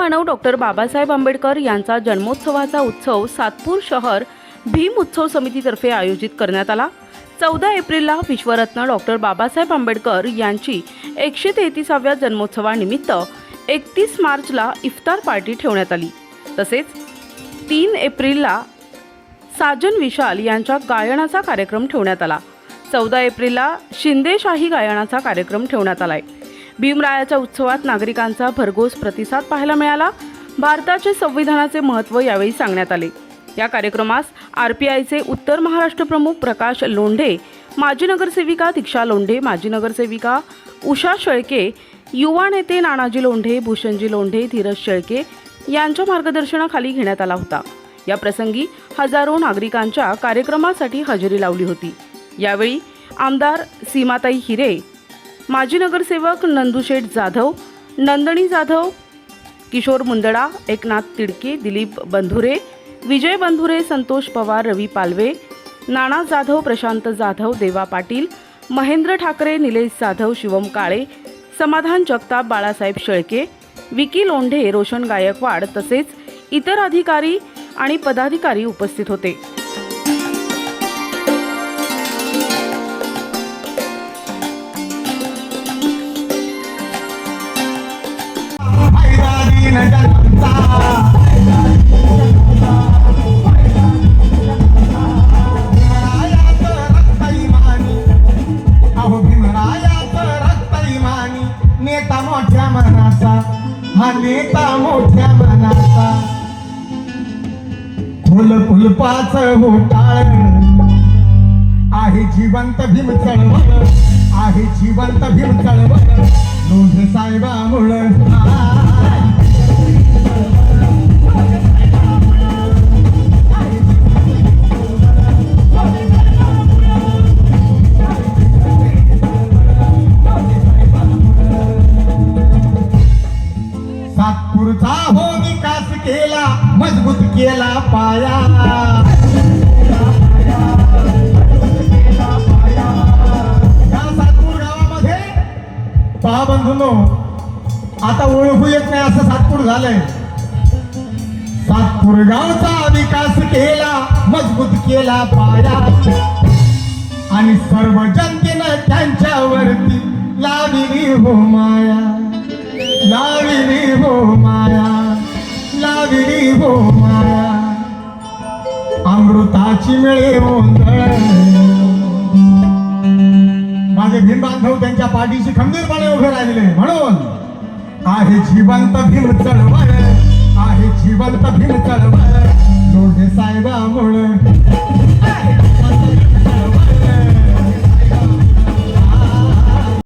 मानव doctor Babasaheb Ambedkar यांचा जन्मोत्सवाचा उत्सव सातपूर शहर भीम उत्सव समितीतर्फे आयोजित करण्यात आला. चौदा एप्रिलला विश्वरत्न डॉक्टर बाबासाहेब आंबेडकर यांची एकशे तेहतीसाव्या जन्मोत्सवानिमित्त एकतीस मार्चला इफ्तार पार्टी ठेवण्यात आली. तसेच तीन एप्रिलला साजन विशाल यांच्या गायनाचा कार्यक्रम ठेवण्यात आला. चौदा एप्रिलला शिंदेशाही गायनाचा कार्यक्रम ठेवण्यात आला आहे भीमरायाच्या उत्सवात नागरिकांचा भरघोस प्रतिसाद पाहायला मिळाला. भारताचे संविधानाचे महत्त्व यावेळी सांगण्यात आले. या कार्यक्रमास आर पी आयचे उत्तर महाराष्ट्र प्रमुख प्रकाश लोंढे माजी नगरसेविका दीक्षा लोंढे माजी नगरसेविका उषा शेळके युवा नेते नानाजी लोंढे भूषणजी लोंढे धीरज शेळके यांच्या मार्गदर्शनाखाली घेण्यात आला होता. या प्रसंगी हजारो नागरिकांच्या कार्यक्रमासाठी हजेरी लावली होती. यावेळी आमदार सीमाताई हिरे माजी नगरसेवक नंदुशेठ जाधव नंदनी जाधव किशोर मुंदडा एकनाथ तिडके दिलीप बंधुरे विजय बंधुरे संतोष पवार रवी पालवे नाना जाधव प्रशांत जाधव देवा पाटील महेंद्र ठाकरे निलेश जाधव शिवम काळे समाधान जगताप बाळासाहेब शेळके विकी लोंढे रोशन गायकवाड तसेच इतर अधिकारी आणि पदाधिकारी उपस्थित होते. फुल फुलपाच घोटाळ आहे जिवंत भीम चळवळ आहे जिवंत भीम चळवळ. लोध साहेबा मुळ केला पाया. या पहा आता ओळखू येत नाही असं सातपूर झालंय. सातपूर गावचा विकास केला मजबूत केला पाया. आणि सर्व जनतेनं त्यांच्यावरती लाविली हो माया. लाविली हो माया. लाविली हो माया अमृताची मिळे माझे भीम बांधव त्यांच्या पाठीशी खंबीरपणे उभे राहिले म्हणून आहे जिवंत भीम चळवळ आहे जिवंत भीम चळवळ. लोढे साहेबा म्हणून